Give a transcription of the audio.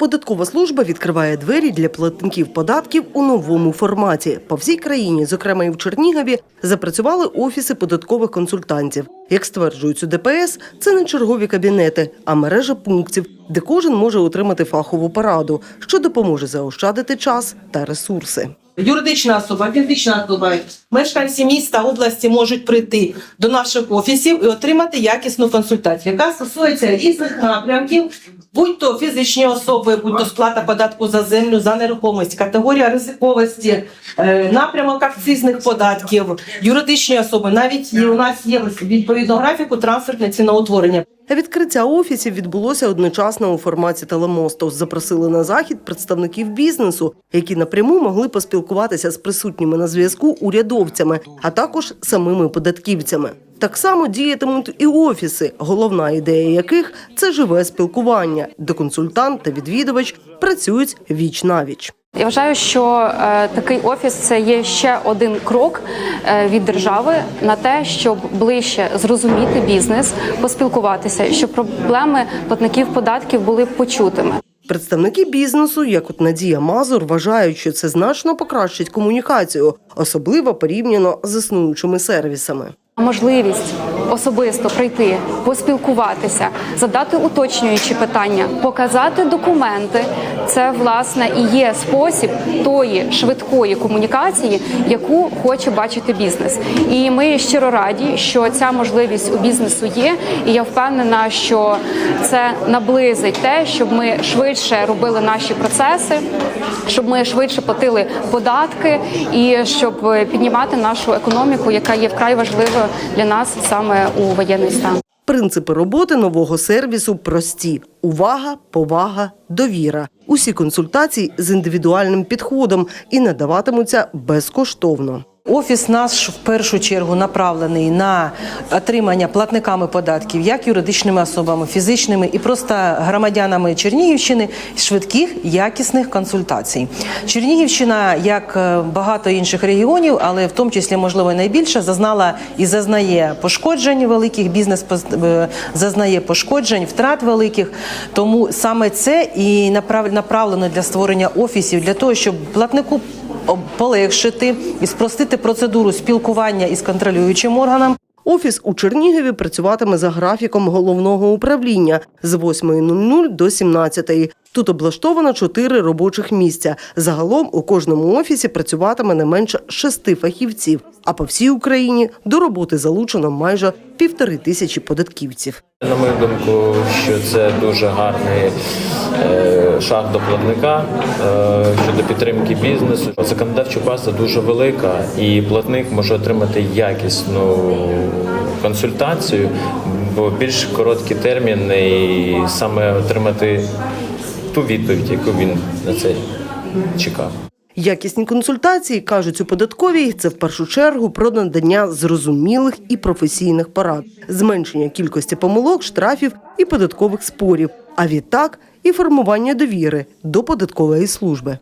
Податкова служба відкриває двері для платників податків у новому форматі. По всій країні, зокрема і в Чернігові, запрацювали офіси податкових консультантів. Як стверджують у ДПС, це не чергові кабінети, а мережа пунктів, де кожен може отримати фахову пораду, що допоможе заощадити час та ресурси. Юридична особа, фізична особа, мешканці міста області можуть прийти до наших офісів і отримати якісну консультацію, яка стосується різних напрямків, будь то фізичні особи, будь то сплата податку за землю, за нерухомість, категорія ризиковості, е, напрямок акцизних податків, юридичні особи. Навіть у нас є відповідно графіку трансфертне ціноутворення. Відкриття офісів відбулося одночасно у форматі телемосту. Запросили на захід представників бізнесу, які напряму могли поспілкуватися з присутніми на зв'язку урядовцями, а також самими податківцями. Так само діятимуть і офіси, головна ідея яких це живе спілкування, де консультант та відвідувач працюють віч навіч. Я вважаю, що е, такий офіс це є ще один крок е, від держави на те, щоб ближче зрозуміти бізнес, поспілкуватися, щоб проблеми платників податків були почутими. Представники бізнесу, як от Надія Мазур, вважають, що це значно покращить комунікацію, особливо порівняно з існуючими сервісами. Можливість особисто прийти, поспілкуватися, задати уточнюючі питання, показати документи це власне і є спосіб тої швидкої комунікації, яку хоче бачити бізнес. І ми щиро раді, що ця можливість у бізнесу є. І я впевнена, що це наблизить те, щоб ми швидше робили наші процеси, щоб ми швидше платили податки і щоб піднімати нашу економіку, яка є вкрай важливою для нас саме у воєнний стан. Принципи роботи нового сервісу прості: увага, повага, довіра. Усі консультації з індивідуальним підходом і надаватимуться безкоштовно. Офіс наш в першу чергу направлений на отримання платниками податків, як юридичними особами, фізичними і просто громадянами Чернігівщини швидких якісних консультацій. Чернігівщина, як е, багато інших регіонів, але в тому числі можливо найбільше, зазнала і зазнає пошкоджень великих. Бізнес е, зазнає пошкоджень, втрат великих. Тому саме це і направ- направлено для створення офісів для того, щоб платнику полегшити і спростити процедуру спілкування із контролюючим органом. Офіс у Чернігові працюватиме за графіком головного управління з 8.00 до 17.00. Тут облаштовано чотири робочих місця. Загалом у кожному офісі працюватиме не менше шести фахівців. А по всій Україні до роботи залучено майже півтори тисячі податківців. На мою думку, що це дуже гарний е, шаг до платника е, щодо підтримки бізнесу. Законодавча база дуже велика, і платник може отримати якісну консультацію, бо більш короткі терміни і саме отримати ту відповідь, яку він на це чекав. Якісні консультації кажуть у податковій. Це в першу чергу про надання зрозумілих і професійних порад, зменшення кількості помилок, штрафів і податкових спорів. А відтак і формування довіри до податкової служби.